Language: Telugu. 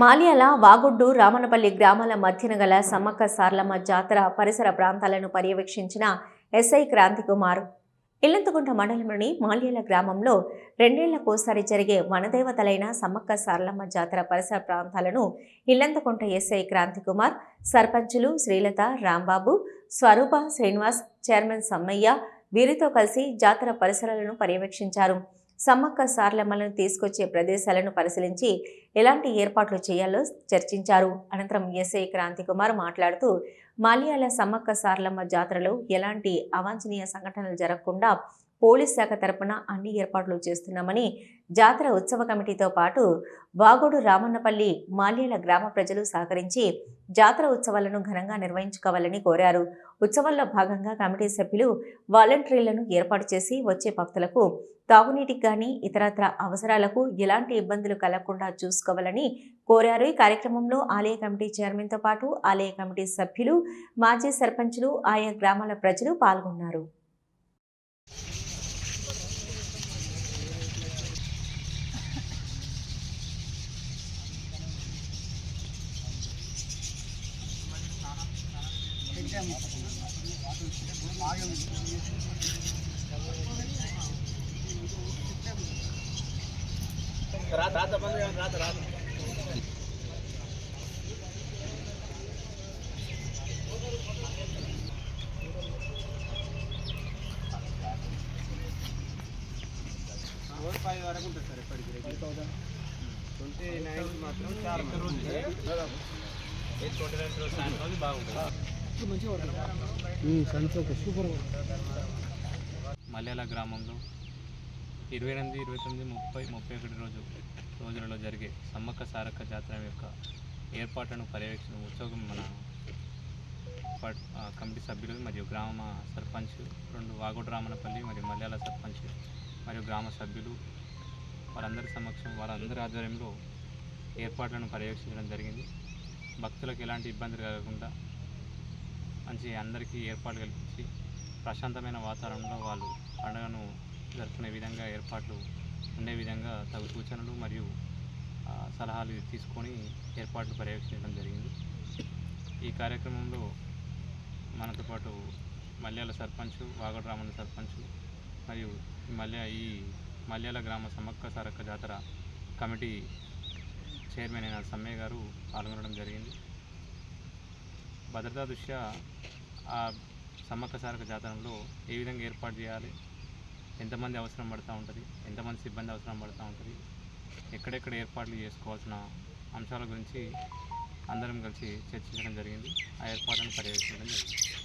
మాల్యాల వాగుడ్డు రామనపల్లి గ్రామాల మధ్యన గల సమ్మక్క సార్లమ్మ జాతర పరిసర ప్రాంతాలను పర్యవేక్షించిన ఎస్ఐ క్రాంతికుమార్. ఇల్లంతకుంట మండలంలోని మాల్యాల గ్రామంలో రెండేళ్ళకోసారి జరిగే వనదేవతలైన సమ్మక్క సార్లమ్మ జాతర పరిసర ప్రాంతాలను ఇల్లంతకుంట ఎస్ఐ క్రాంతికుమార్ సర్పంచులు శ్రీలత రాంబాబు స్వరూప శ్రీనివాస్ చైర్మన్ సమ్మయ్య వీరితో కలిసి జాతర పరిసరాలను పర్యవేక్షించారు. సమ్మక్క సార్లమ్మలను తీసుకొచ్చే ప్రదేశాలను పరిశీలించి ఎలాంటి ఏర్పాట్లు చేయాలో చర్చించారు. అనంతరం ఎస్ఐ క్రాంతికుమార్ మాట్లాడుతూ మాల్యాల సమ్మక్క సార్లమ్మ జాతరలో ఎలాంటి అవాంఛనీయ సంఘటనలు జరగకుండా పోలీస్ శాఖ తరపున అన్ని ఏర్పాట్లు చేస్తున్నామని జాతర ఉత్సవ కమిటీతో పాటు వాగోడు రామన్నపల్లి మాల్యాల గ్రామ ప్రజలు సహకరించి జాతర ఉత్సవాలను ఘనంగా నిర్వహించుకోవాలని కోరారు. ఉత్సవాల్లో భాగంగా కమిటీ సభ్యులు వాలంటీర్లను ఏర్పాటు చేసి వచ్చే భక్తులకు తాగునీటికి కానీ ఇతరత్ర అవసరాలకు ఎలాంటి ఇబ్బందులు కలగకుండా చూసుకోవాలని కోరారు. ఈ కార్యక్రమంలో ఆలయ కమిటీ చైర్మన్తో పాటు ఆలయ కమిటీ సభ్యులు మాజీ సర్పంచులు ఆయా గ్రామాల ప్రజలు పాల్గొన్నారు. ఫోర్ ఫైవ్ వరకు ఉంటుంది సార్ ఇప్పటికి ఫైవ్ థౌసండ్ ట్వంటీ నైన్ మాత్రం చాలా మలయాళ గ్రామంలో ఇరవై ఎనిమిది ఇరవై తొమ్మిది ముప్పై ముప్పై ఒకటి రోజు రోజులలో జరిగే సమ్మక్క సారక్క జాతర యొక్క ఏర్పాట్లను పర్యవేక్షణ ఉత్సవం మన పట్- కమిటీ సభ్యులు మరియు గ్రామ సర్పంచ్ రెండు వాగోడు రామనపల్లి మరియు మలయాళ సర్పంచ్ మరియు గ్రామ సభ్యులు వారందరి సమక్షం వారందరి ఆధ్వర్యంలో ఏర్పాట్లను పర్యవేక్షించడం జరిగింది. భక్తులకు ఎలాంటి ఇబ్బందులు కలగకుండా మంచి అందరికీ ఏర్పాట్లు కల్పించి ప్రశాంతమైన వాతావరణంలో వాళ్ళు జరుపుకునే విధంగా ఏర్పాట్లు ఉండే విధంగా తగు సూచనలు మరియు సలహాలు తీసుకొని ఏర్పాట్లు పర్యవేక్షించడం జరిగింది. ఈ కార్యక్రమంలో మనతో పాటు మల్యాల సర్పంచ్ వాగడరామన్ సర్పంచ్ మరియు మల్య ఈ మల్యాల గ్రామ సమ్మక్క సారక్క జాతర కమిటీ చైర్మన్ అయిన సమ్మయ్య గారు పాల్గొనడం జరిగింది. భద్రతా దృష్ట్యా ఆ సమ్మక్క సారక జాతరలో ఏ విధంగా ఏర్పాటు చేయాలి ఎంతమంది అవసరం పడుతూ ఉంటుంది? ఎంతమంది సిబ్బంది అవసరం పడుతూ ఉంటుంది? ఎక్కడెక్కడ ఏర్పాట్లు చేసుకోవాల్సిన అంశాల గురించి అందరం కలిసి చర్చించడం జరిగింది. ఆ ఏర్పాట్లను పర్యవేక్షించడం జరిగింది.